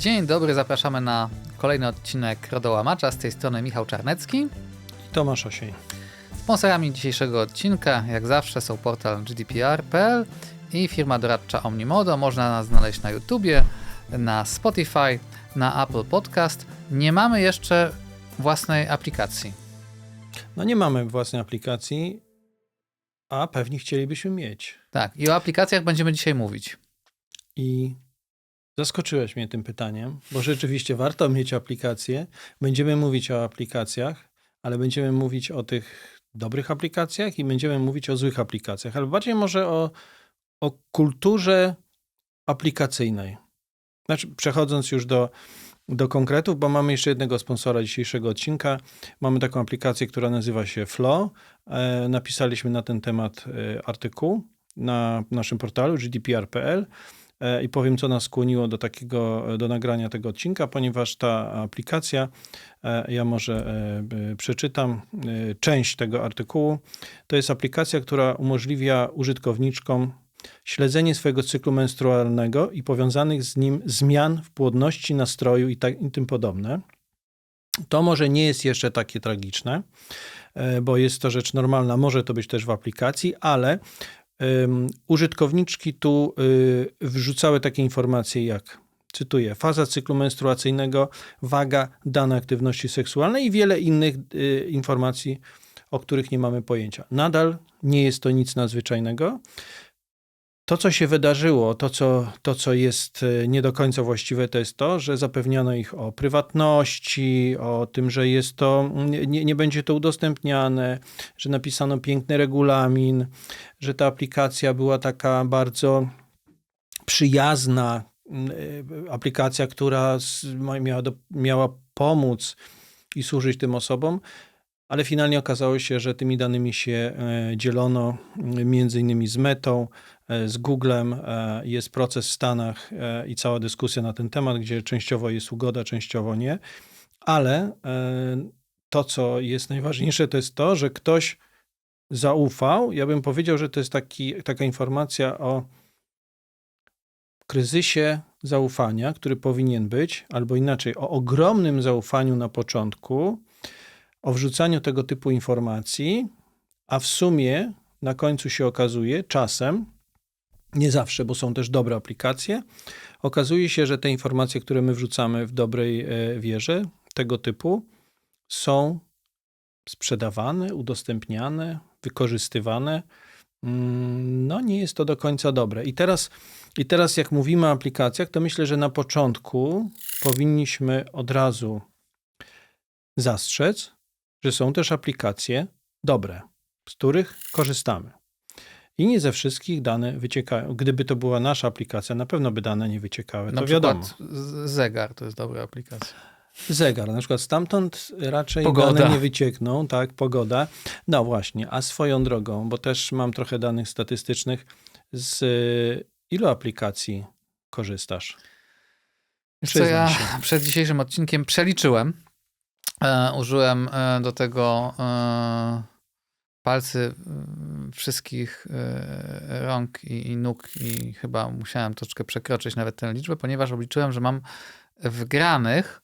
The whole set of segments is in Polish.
Dzień dobry, zapraszamy na kolejny odcinek Rodołamacza. Z tej strony Michał Czarnecki. Tomasz Osiej. Sponsorami dzisiejszego odcinka, jak zawsze, są portal gdpr.pl i firma doradcza Omnimodo. Można nas znaleźć na YouTubie, na Spotify, na Apple Podcast. Nie mamy jeszcze własnej aplikacji. No nie mamy własnej aplikacji, a pewnie chcielibyśmy mieć. Tak, i o aplikacjach będziemy dzisiaj mówić. I zaskoczyłeś mnie tym pytaniem, bo rzeczywiście warto mieć aplikację. Będziemy mówić o aplikacjach, ale będziemy mówić o tych dobrych aplikacjach i będziemy mówić o złych aplikacjach, ale bardziej może o, o kulturze aplikacyjnej. Znaczy, przechodząc już do, do konkretów, bo mamy jeszcze jednego sponsora dzisiejszego odcinka. Mamy taką aplikację, która nazywa się Flow. E, napisaliśmy na ten temat e, artykuł na naszym portalu gdpr.pl i powiem, co nas skłoniło do takiego, do nagrania tego odcinka, ponieważ ta aplikacja, e, ja może e, przeczytam e, część tego artykułu, to jest aplikacja, która umożliwia użytkowniczkom śledzenie swojego cyklu menstrualnego i powiązanych z nim zmian w płodności, nastroju i, tak, i tym podobne. To może nie jest jeszcze takie tragiczne, e, bo jest to rzecz normalna, może to być też w aplikacji, ale użytkowniczki tu y, wrzucały takie informacje jak cytuję, faza cyklu menstruacyjnego, waga, dane aktywności seksualnej i wiele innych y, informacji, o których nie mamy pojęcia. Nadal nie jest to nic nadzwyczajnego. To, co się wydarzyło, to co, to, co jest e, nie do końca właściwe, to jest to, że zapewniano ich o prywatności, o tym, że jest to, nie, nie będzie to udostępniane, że napisano piękny regulamin, że ta aplikacja była taka bardzo przyjazna, e, aplikacja, która miała, miała pomóc i służyć tym osobom ale finalnie okazało się, że tymi danymi się e, dzielono między innymi z Metą, e, z Googlem. E, jest proces w Stanach i cała dyskusja na ten temat, gdzie częściowo jest ugoda, częściowo nie. Ale to, co jest najważniejsze, to jest to, że ktoś zaufał. Ja bym powiedział, że to jest taki, taka informacja o kryzysie zaufania, który powinien być, albo inaczej, o ogromnym zaufaniu na początku, o wrzucaniu tego typu informacji, a w sumie na końcu się okazuje, czasem, nie zawsze, bo są też dobre aplikacje, okazuje się, że te informacje, które my wrzucamy w dobrej e, wierze, tego typu, są sprzedawane, udostępniane, wykorzystywane. Mm, no, nie jest to do końca dobre. I teraz, I teraz, jak mówimy o aplikacjach, to myślę, że na początku powinniśmy od razu zastrzec, że są też aplikacje dobre, z których korzystamy. I nie ze wszystkich dane wyciekają. Gdyby to była nasza aplikacja, na pewno by dane nie wyciekały. Na to przykład wiadomo. zegar to jest dobra aplikacja. Zegar, na przykład stamtąd raczej Pogoda. dane nie wyciekną, tak, pogoda. No właśnie, a swoją drogą, bo też mam trochę danych statystycznych, z ilu aplikacji korzystasz? Co, ja się. przed dzisiejszym odcinkiem przeliczyłem. E, użyłem e, do tego e, palcy wszystkich rąk i, i nóg i chyba musiałem troszeczkę przekroczyć nawet tę liczbę, ponieważ obliczyłem, że mam wgranych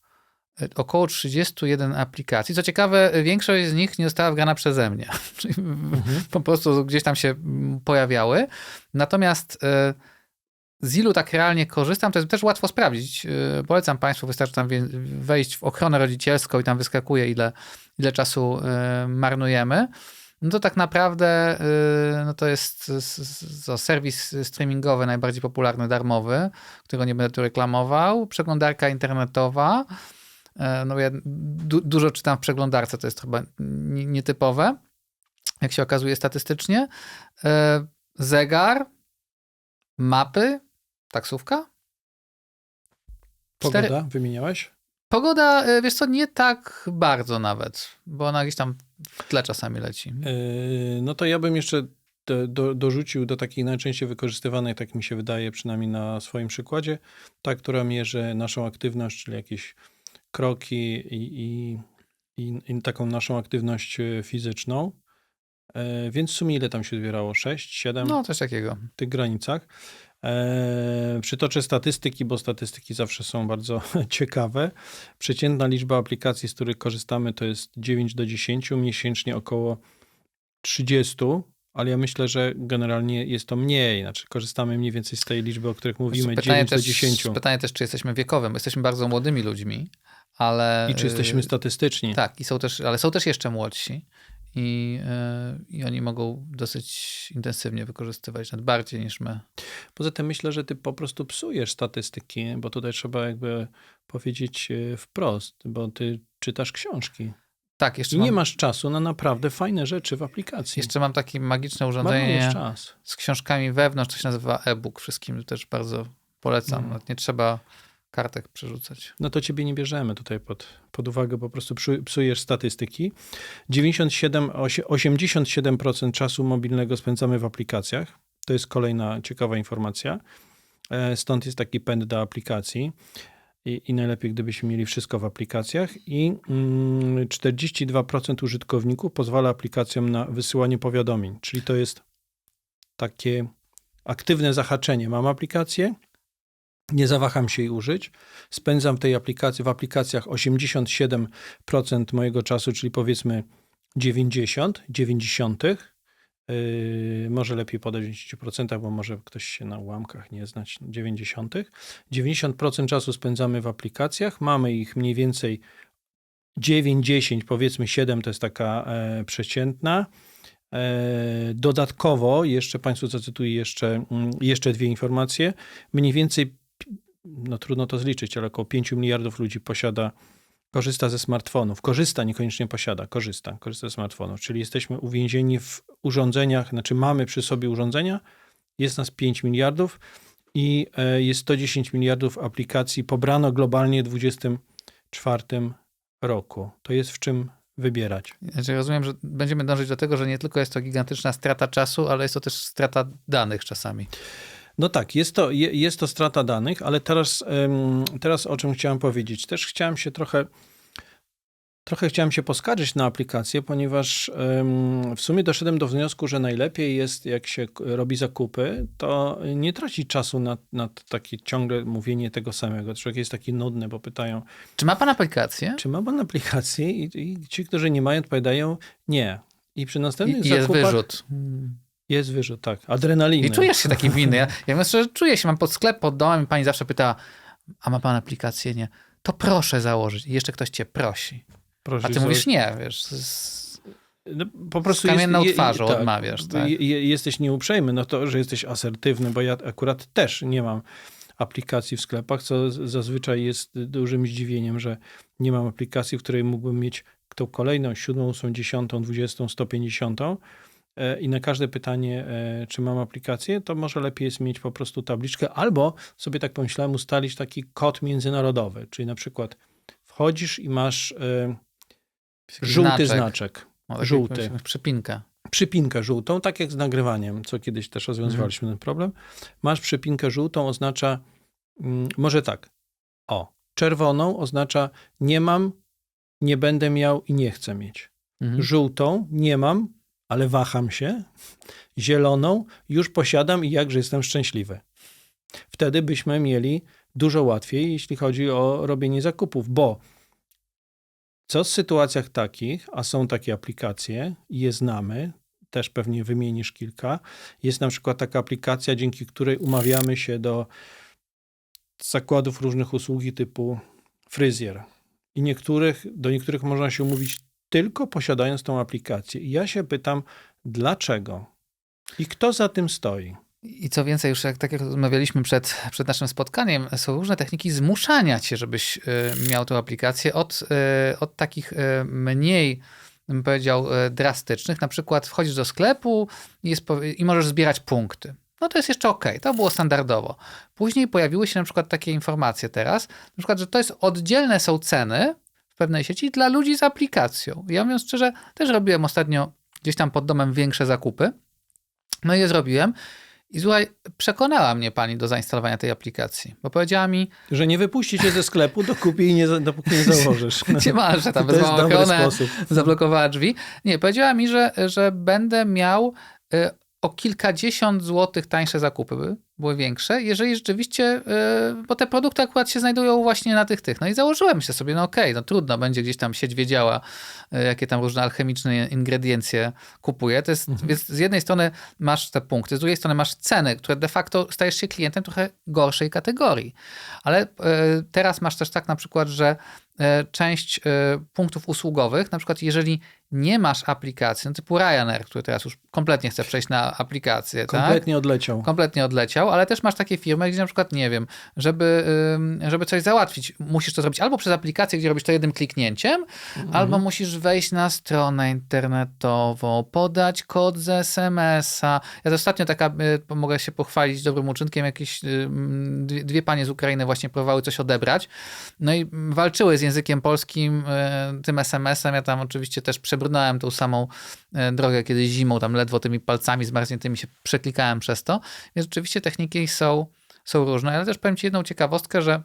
około 31 aplikacji. Co ciekawe, większość z nich nie została wgrana przeze mnie. Czyli Mhm. po prostu gdzieś tam się pojawiały. Natomiast z ilu tak realnie korzystam, to jest też łatwo sprawdzić. Yy, Polecam Państwu, wystarczy tam wejść w ochronę rodzicielską i tam wyskakuje, ile, ile czasu yy, marnujemy. No to tak naprawdę yy, no to jest to serwis streamingowy najbardziej popularny, darmowy, którego nie będę tu reklamował. Przeglądarka internetowa. No ja du- dużo czytam w przeglądarce, to jest chyba nietypowe, jak się okazuje statystycznie. Zegar, mapy, taksówka. Cztery- Pogoda wymieniałeś? Pogoda, e, wiesz co, nie tak bardzo nawet, bo ona gdzieś tam w tle czasami leci. Yy, No to ja bym jeszcze do, do, dorzucił do takich najczęściej wykorzystywanych, tak mi się wydaje, przynajmniej na swoim przykładzie, ta, która mierzy naszą aktywność, czyli jakieś kroki i, i, i, i taką naszą aktywność e, fizyczną. E, Więc w sumie ile tam się zbierało? 6, 7 No, coś takiego. w tych granicach. E, przytoczę statystyki, bo statystyki zawsze są bardzo ciekawe. Przeciętna liczba aplikacji, z których korzystamy, to jest 9 do 10, miesięcznie około 30, ale ja myślę, że generalnie jest to mniej. Znaczy, korzystamy mniej więcej z tej liczby, o których mówimy, pytanie 9 też, do 10. Pytanie też, czy jesteśmy wiekowym. Jesteśmy bardzo młodymi ludźmi, ale... I czy jesteśmy y, statystyczni? Tak, i są też, ale są też jeszcze młodsi i, y, i oni mogą dosyć intensywnie wykorzystywać, nawet bardziej niż my. Poza tym myślę, że ty po prostu psujesz statystyki, bo tutaj trzeba jakby powiedzieć e, wprost, bo ty czytasz książki Tak, jeszcze i nie mam, masz czasu na naprawdę fajne rzeczy w aplikacji. jeszcze mam takie magiczne urządzenie z książkami wewnątrz, to się nazywa e-book. Wszystkim też bardzo polecam. Nawet Nie trzeba kartek przerzucać. No to ciebie nie bierzemy tutaj pod, pod uwagę, po prostu psu- psujesz statystyki. 97, osie- 87% czasu mobilnego spędzamy w aplikacjach. To jest kolejna ciekawa informacja. E, Stąd jest taki pęd do aplikacji. I, I najlepiej, gdybyśmy mieli wszystko w aplikacjach. I mm, 42% użytkowników pozwala aplikacjom na wysyłanie powiadomień, czyli to jest takie aktywne zahaczenie. Mam aplikację, nie zawaham się jej użyć. Spędzam w tej aplikacji, w aplikacjach 87% mojego czasu, czyli powiedzmy 90, 90. Yy, może lepiej podać w 10%, bo może ktoś się na ułamkach nie znać. 90. 90% czasu spędzamy w aplikacjach. Mamy ich mniej więcej 9, 10, powiedzmy 7 to jest taka e, przeciętna. E, dodatkowo, jeszcze Państwu zacytuję jeszcze, mm, jeszcze dwie informacje. Mniej więcej, no trudno to zliczyć, ale około 5 miliardów ludzi posiada, korzysta ze smartfonów. Korzysta, niekoniecznie posiada, korzysta, korzysta ze smartfonów. Czyli jesteśmy uwięzieni w urządzeniach, znaczy mamy przy sobie urządzenia, jest nas 5 miliardów i e, jest 110 miliardów aplikacji pobrano globalnie w 2024 roku. To jest w czym wybierać. Znaczy rozumiem, że będziemy dążyć do tego, że nie tylko jest to gigantyczna strata czasu, ale jest to też strata danych czasami. No tak, jest to, je- jest to strata danych, ale teraz, teraz o czym chciałem powiedzieć. Też chciałem się trochę, trochę chciałem się poskarżyć na aplikację, ponieważ w sumie doszedłem do wniosku, że najlepiej jest, jak się robi zakupy, to nie tracić czasu na, na takie ciągle mówienie tego samego. Człowiek jest taki nudny, bo pytają, Czy ma pan aplikację? czy ma pan aplikację? I, i ci, którzy nie mają, odpowiadają nie. I przy następnych I, i jest zakupach wyrzut. Jest wyrzut, tak. Adrenaliny. I czujesz się taki winny. Ja, ja że czuję się, mam pod sklep, pod domem i pani zawsze pyta, a ma pan aplikację? Nie. To proszę założyć. I jeszcze ktoś cię prosi. Proszę A ty mówisz nie, wiesz. z- No, po prostu Z kamienną je- je- twarzą odmawiasz, tak? Je, je, jesteś nieuprzejmy, no to, że jesteś asertywny, bo ja akurat też nie mam aplikacji w sklepach, co zazwyczaj jest dużym zdziwieniem, że nie mam aplikacji, w której mógłbym mieć tą kolejną, siódmą, ósmą, dziesiątą, dwudziestą, sto pięćdziesiątą i na każde pytanie, e, czy mam aplikację, to może lepiej jest mieć po prostu tabliczkę, albo sobie tak pomyślałem, ustalić taki kod międzynarodowy, czyli na przykład wchodzisz i masz e, żółty znaczek o, tak jak żółty. Przypinkę. przypinkę żółtą, tak jak z nagrywaniem, co kiedyś też rozwiązywaliśmy ten problem. Masz przypinkę żółtą, oznacza, mm, może tak, o, czerwoną oznacza nie mam, nie będę miał i nie chcę mieć. Mhm. Żółtą nie mam, ale waham się. Zieloną już posiadam i jakże jestem szczęśliwy. Wtedy byśmy mieli dużo łatwiej, jeśli chodzi o robienie zakupów, bo co w sytuacjach takich, a są takie aplikacje je znamy, też pewnie wymienisz kilka, jest na przykład taka aplikacja, dzięki której umawiamy się do zakładów różnych usługi typu fryzjer. I niektórych, do niektórych można się umówić tylko posiadając tą aplikację. I ja się pytam, dlaczego? I kto za tym stoi? I co więcej, już jak, tak jak rozmawialiśmy przed, przed naszym spotkaniem, są różne techniki zmuszania cię, żebyś y, miał tę aplikację od, y, od takich y, mniej, bym powiedział, drastycznych. Na przykład wchodzisz do sklepu i, jest, i możesz zbierać punkty. No to jest jeszcze ok, to było standardowo. Później pojawiły się na przykład takie informacje teraz, na przykład, że to jest oddzielne są ceny w pewnej sieci dla ludzi z aplikacją. Ja mówiąc szczerze, też robiłem ostatnio gdzieś tam pod domem większe zakupy. No i je zrobiłem. I słuchaj, przekonała mnie pani do zainstalowania tej aplikacji, bo powiedziała mi, Że nie wypuści cię ze sklepu, dopóki jej nie, dopóki nie założysz. gdzie masz, że tam to jest wezwała dobry ochronę, sposób. zablokowała drzwi. Nie, powiedziała mi, że, że będę miał y, o kilkadziesiąt złotych tańsze zakupy były, były większe, jeżeli rzeczywiście, yy, bo te produkty akurat się znajdują właśnie na tych tych. No i założyłem się sobie, no okej, no trudno, będzie gdzieś tam sieć wiedziała, yy, jakie tam różne alchemiczne ingrediencje kupuje. To jest, Mhm. Więc z jednej strony masz te punkty, z drugiej strony masz ceny, które de facto stajesz się klientem trochę gorszej kategorii. Ale yy, teraz masz też tak na przykład, że część punktów usługowych, na przykład jeżeli nie masz aplikacji, no typu Ryanair, który teraz już kompletnie chce przejść na aplikację, tak? Kompletnie odleciał. kompletnie odleciał, ale też masz takie firmy, gdzie na przykład, nie wiem, żeby, żeby coś załatwić, musisz to zrobić albo przez aplikację, gdzie robisz to jednym kliknięciem, Mhm. albo musisz wejść na stronę internetową, podać kod z SMS-a. Ja ostatnio taka, y, mogę się pochwalić dobrym uczynkiem, jakieś y, dwie, dwie panie z Ukrainy właśnie próbowały coś odebrać, no i walczyły z językiem polskim, y, tym SMS-em, ja tam oczywiście też przebrnąłem tą samą y, drogę kiedyś zimą, tam ledwo tymi palcami zmarzniętymi się przeklikałem przez to, więc rzeczywiście techniki są, są różne, ale też powiem Ci jedną ciekawostkę, że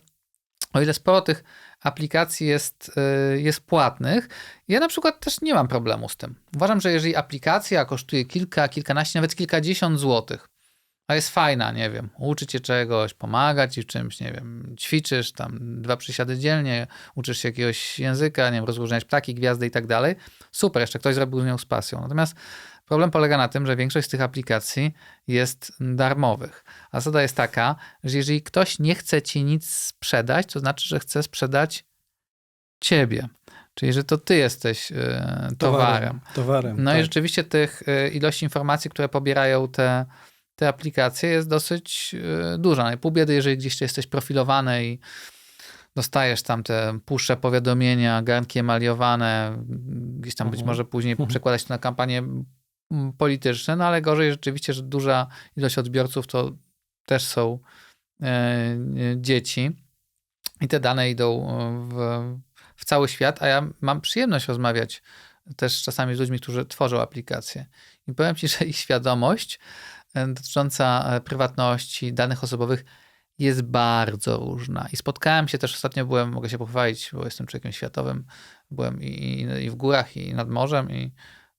o ile sporo tych aplikacji jest, y, jest płatnych, ja na przykład też nie mam problemu z tym. Uważam, że jeżeli aplikacja kosztuje kilka, kilkanaście, nawet kilkadziesiąt złotych, a jest fajna, nie wiem, uczy cię czegoś, pomaga ci w czymś, nie wiem, ćwiczysz tam dwa przysiady dziennie, uczysz się jakiegoś języka, nie wiem, rozróżniać ptaki, gwiazdy i tak dalej, super, jeszcze ktoś zrobił z nią z pasją. Natomiast problem polega na tym, że większość z tych aplikacji jest darmowych. A zasada jest taka, że jeżeli ktoś nie chce ci nic sprzedać, to znaczy, że chce sprzedać ciebie. Czyli, że to ty jesteś e, towarem. Towarem. No i tak. rzeczywiście tych e, ilości informacji, które pobierają te, te aplikacje jest dosyć e, duża. No i pół biedy, jeżeli gdzieś jesteś profilowany i dostajesz tam te pusze powiadomienia, garnki emaliowane, gdzieś tam być Mhm. może później Mhm. przekładać to na kampanie polityczne, no ale gorzej rzeczywiście, że duża ilość odbiorców to też są e, e, dzieci i te dane idą e, w, w cały świat, a ja mam przyjemność rozmawiać też czasami z ludźmi, którzy tworzą aplikacje. I powiem Ci, że ich świadomość dotycząca e, prywatności, danych osobowych jest bardzo różna. I spotkałem się też, ostatnio byłem, mogę się pochwalić, bo jestem człowiekiem światowym, byłem i, i, w górach, i nad morzem, i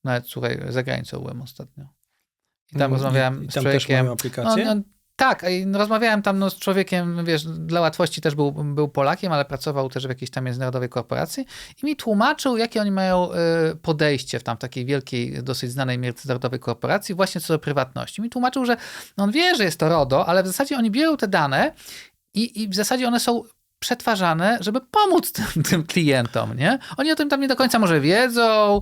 nawet, słuchaj, za granicą byłem ostatnio. I tam I- rozmawiałem i z tam też człowiekiem... mają No, aplikację? no, tak, rozmawiałem tam no, z człowiekiem, wiesz, dla łatwości też był, był Polakiem, ale pracował też w jakiejś tam międzynarodowej korporacji i mi tłumaczył, jakie oni mają y, podejście w tam takiej wielkiej, dosyć znanej międzynarodowej korporacji właśnie co do prywatności. Mi tłumaczył, że no, on wie, że jest to RODO, ale w zasadzie oni biorą te dane i, i w zasadzie one są przetwarzane, żeby pomóc tym, tym klientom, nie? Oni o tym tam nie do końca może wiedzą,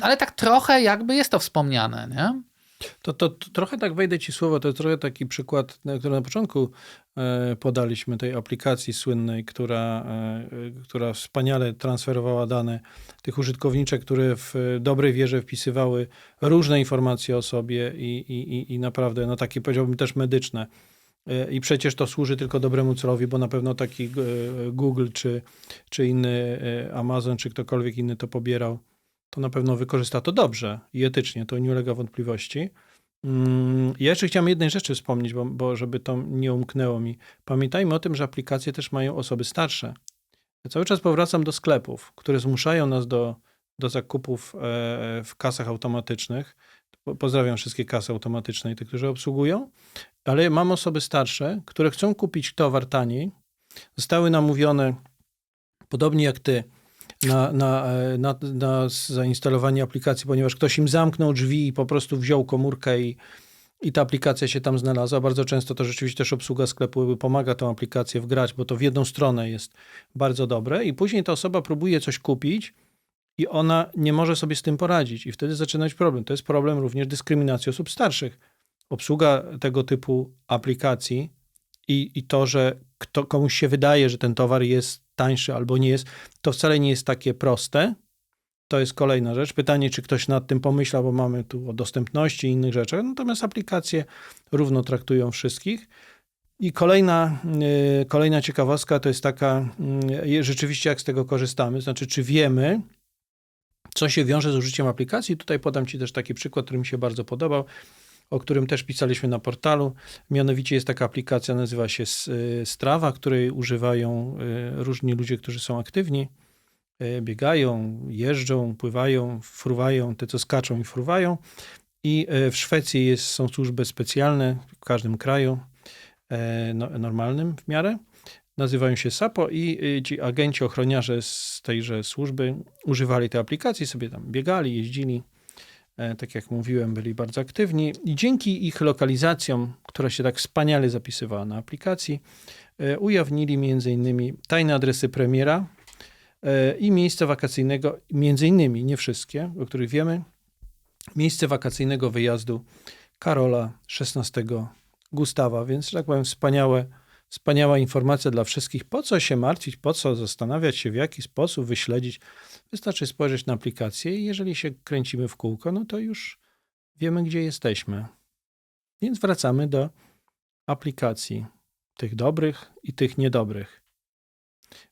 ale tak trochę jakby jest to wspomniane, nie? To, to, to trochę tak wejdę ci słowo, to jest trochę taki przykład, który na początku e, podaliśmy tej aplikacji słynnej, która, e, e, która wspaniale transferowała dane tych użytkowniczek, które w dobrej wierze wpisywały różne informacje o sobie i, i, i- naprawdę, no takie powiedziałbym też medyczne. I przecież to służy tylko dobremu celowi, bo na pewno taki Google czy, czy inny Amazon, czy ktokolwiek inny to pobierał to na pewno wykorzysta to dobrze i etycznie, to nie ulega wątpliwości. Mm, Ja jeszcze chciałem jednej rzeczy wspomnieć, bo, bo żeby to nie umknęło mi. Pamiętajmy o tym, że aplikacje też mają osoby starsze. Ja cały czas powracam do sklepów, które zmuszają nas do, do zakupów e, w kasach automatycznych. Po- Pozdrawiam wszystkie kasy automatyczne i tych, którzy obsługują, ale mam osoby starsze, które chcą kupić towar taniej. Zostały namówione, podobnie jak ty, na, na, e, na, na zainstalowanie aplikacji, ponieważ ktoś im zamknął drzwi i po prostu wziął komórkę i, i ta aplikacja się tam znalazła. Bardzo często to rzeczywiście też obsługa sklepu pomaga tą aplikację wgrać, bo to w jedną stronę jest bardzo dobre i później ta osoba próbuje coś kupić i ona nie może sobie z tym poradzić i wtedy zaczyna być problem. To jest problem również dyskryminacji osób starszych. Obsługa tego typu aplikacji i, i to, że kto, komuś się wydaje, że ten towar jest tańszy albo nie jest, to wcale nie jest takie proste. To jest kolejna rzecz. Pytanie, czy ktoś nad tym pomyślał, bo mamy tu o dostępności i innych rzeczach. Natomiast aplikacje równo traktują wszystkich. I kolejna, yy, kolejna ciekawostka to jest taka, yy, rzeczywiście jak z tego korzystamy, znaczy czy wiemy, co się wiąże z użyciem aplikacji. Tutaj podam Ci też taki przykład, który mi się bardzo podobał, o którym też pisaliśmy na portalu. Mianowicie jest taka aplikacja, nazywa się y, Strava, której używają y, różni ludzie, którzy są aktywni. Y, Biegają, jeżdżą, pływają, fruwają, te co skaczą i fruwają. I w Szwecji jest, są służby specjalne w każdym kraju no, normalnym w miarę. Nazywają się SAPO i ci agenci, ochroniarze z tejże służby używali tej aplikacji, sobie tam biegali, jeździli. E, Tak jak mówiłem, byli bardzo aktywni i dzięki ich lokalizacjom, która się tak wspaniale zapisywała na aplikacji, e, ujawnili innymi tajne adresy premiera e, i miejsce wakacyjnego, innymi, nie wszystkie, o których wiemy, miejsce wakacyjnego wyjazdu Karola XVI Gustawa, więc, że tak powiem, wspaniałe, wspaniała informacja dla wszystkich. Po co się martwić, po co zastanawiać się, w jaki sposób wyśledzić. Wystarczy spojrzeć na aplikację i jeżeli się kręcimy w kółko, no to już wiemy, gdzie jesteśmy. Więc wracamy do aplikacji, tych dobrych i tych niedobrych.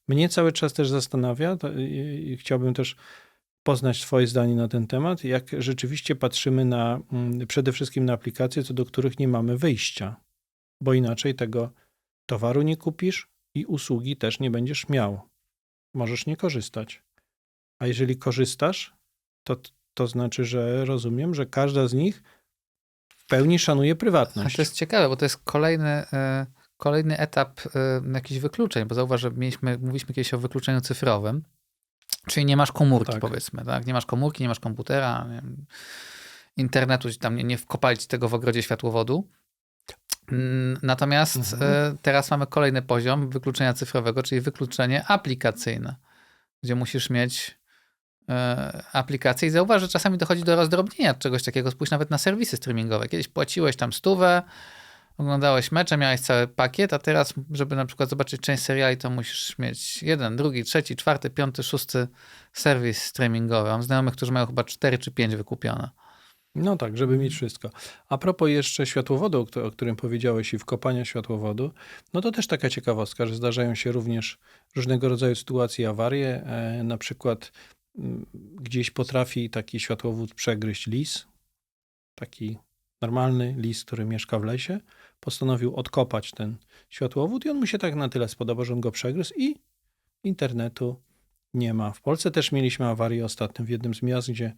Mnie cały czas też zastanawia, i, chciałbym też poznać Twoje zdanie na ten temat, jak rzeczywiście patrzymy na mm, przede wszystkim na aplikacje, co do których nie mamy wyjścia, bo inaczej tego towaru nie kupisz i usługi też nie będziesz miał. Możesz nie korzystać. A jeżeli korzystasz, to, to znaczy, że rozumiem, że każda z nich w pełni szanuje A prywatność. to jest ciekawe, bo to jest kolejny, e, kolejny etap e, jakichś wykluczeń, bo zauważ, że mieliśmy, mówiliśmy kiedyś o wykluczeniu cyfrowym, czyli nie masz komórki, Tak. powiedzmy, tak? Nie masz komórki, nie masz komputera, nie internetu, tam nie, nie wkopali tego w ogrodzie światłowodu. Mm, Natomiast Mhm. e, teraz mamy kolejny poziom wykluczenia cyfrowego, czyli wykluczenie aplikacyjne, gdzie musisz mieć e, aplikację i zauważ, że czasami dochodzi do rozdrobnienia czegoś takiego. Spójrz nawet na serwisy streamingowe. Kiedyś płaciłeś tam stówę, oglądałeś mecze, miałeś cały pakiet, a teraz, żeby na przykład zobaczyć część seriali, to musisz mieć jeden, drugi, trzeci, czwarty, piąty, szósty serwis streamingowy. Mam znajomych, którzy mają chyba cztery czy pięć wykupione. No tak, żeby mieć wszystko. A propos jeszcze światłowodu, o któ- o którym powiedziałeś i wkopania światłowodu, no to też taka ciekawostka, że zdarzają się również różnego rodzaju sytuacje, awarie. E, na przykład mm, gdzieś potrafi taki światłowód przegryźć lis, taki normalny lis, który mieszka w lesie, postanowił odkopać ten światłowód i on mu się tak na tyle spodobał, że on go przegryzł i internetu nie ma. W Polsce też mieliśmy awarię ostatnio w jednym z miast, gdzie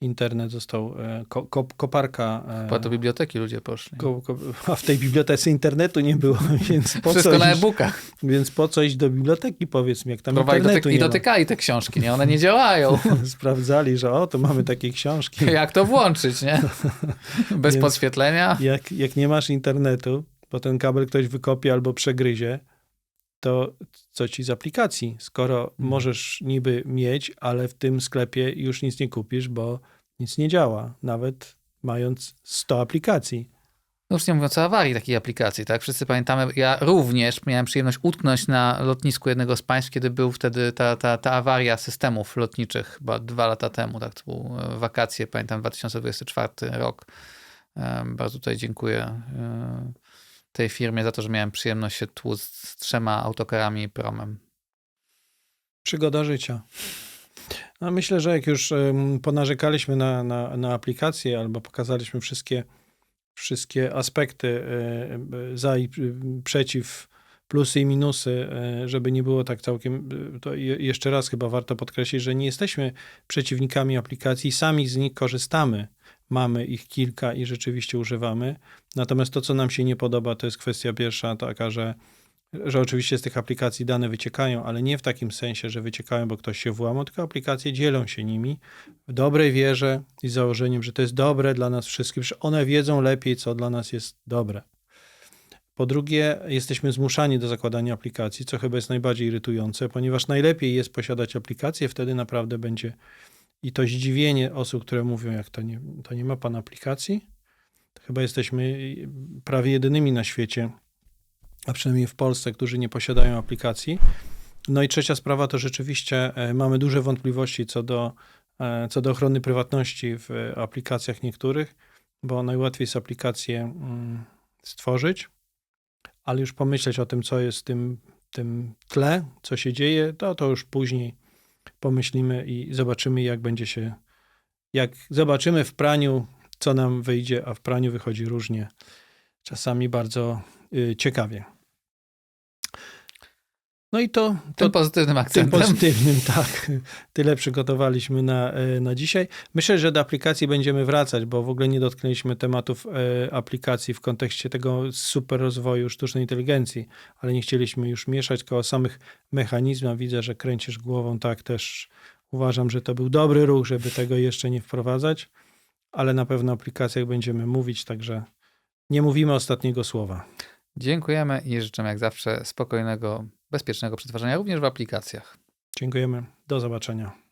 internet został, e, ko, ko, koparka, e, Chyba do biblioteki ludzie poszli. ko, a w tej bibliotece internetu nie było, więc po, Wszystko co na e-bookach. więc po co iść do biblioteki, powiedzmy, jak tam Próbowali internetu dotyk- I dotykali te książki, nie? One nie działają. Sprawdzali, że o, to mamy takie książki. Jak to włączyć, nie? Bez Więc- podświetlenia. Jak, jak nie masz internetu, bo ten kabel ktoś wykopie albo przegryzie, to co ci z aplikacji? Skoro Mhm. możesz niby mieć, ale w tym sklepie już nic nie kupisz, bo nic nie działa, nawet mając 100 aplikacji. No już nie mówiąc o awarii takiej aplikacji, tak? Wszyscy pamiętamy, ja również miałem przyjemność utknąć na lotnisku jednego z państw, kiedy był wtedy ta, ta, ta awaria systemów lotniczych, chyba dwa lata temu, tak? To były e, wakacje, pamiętam 2024 rok. Em, Bardzo tutaj dziękuję e, tej firmie za to, że miałem przyjemność się tłuc z trzema autokarami i promem. Przygoda życia. No myślę, że jak już ponarzekaliśmy na, na, na aplikację albo pokazaliśmy wszystkie, wszystkie aspekty e, e, za i e, przeciw, plusy i minusy, e, żeby nie było tak całkiem, e, to je- jeszcze raz chyba warto podkreślić, że nie jesteśmy przeciwnikami aplikacji, sami z nich korzystamy. Mamy ich kilka i rzeczywiście używamy. Natomiast to, co nam się nie podoba, to jest kwestia pierwsza taka, że że oczywiście z tych aplikacji dane wyciekają, ale nie w takim sensie, że wyciekają, bo ktoś się włamał, tylko aplikacje dzielą się nimi w dobrej wierze i założeniem, że to jest dobre dla nas wszystkich, że one wiedzą lepiej, co dla nas jest dobre. Po drugie, jesteśmy zmuszani do zakładania aplikacji, co chyba jest najbardziej irytujące, ponieważ najlepiej jest posiadać aplikację, wtedy naprawdę będzie i to zdziwienie osób, które mówią, jak to nie, to nie ma pan aplikacji, to chyba jesteśmy prawie jedynymi na świecie, a przynajmniej w Polsce, którzy nie posiadają aplikacji. No i trzecia sprawa to rzeczywiście e, mamy duże wątpliwości co do, e, co do ochrony prywatności w aplikacjach niektórych, bo najłatwiej jest aplikację mm, stworzyć, ale już pomyśleć o tym, co jest w tym, tym tle, co się dzieje, to, to już później pomyślimy i zobaczymy, jak będzie się, jak zobaczymy w praniu, co nam wyjdzie, a w praniu wychodzi różnie, czasami bardzo y, ciekawie. No i to, to Tym pozytywnym tym akcentem. pozytywnym, tak. Tyle przygotowaliśmy na, e, na dzisiaj. Myślę, że do aplikacji będziemy wracać, bo w ogóle nie dotknęliśmy tematów e, aplikacji w kontekście tego super rozwoju sztucznej inteligencji, ale nie chcieliśmy już mieszać koło samych mechanizmów. Widzę, że kręcisz głową, tak też uważam, że to był dobry ruch, żeby tego jeszcze nie wprowadzać, ale na pewno o aplikacjach będziemy mówić, także nie mówimy ostatniego słowa. Dziękujemy i życzymy jak zawsze spokojnego, bezpiecznego przetwarzania również w aplikacjach. Dziękujemy. Do zobaczenia.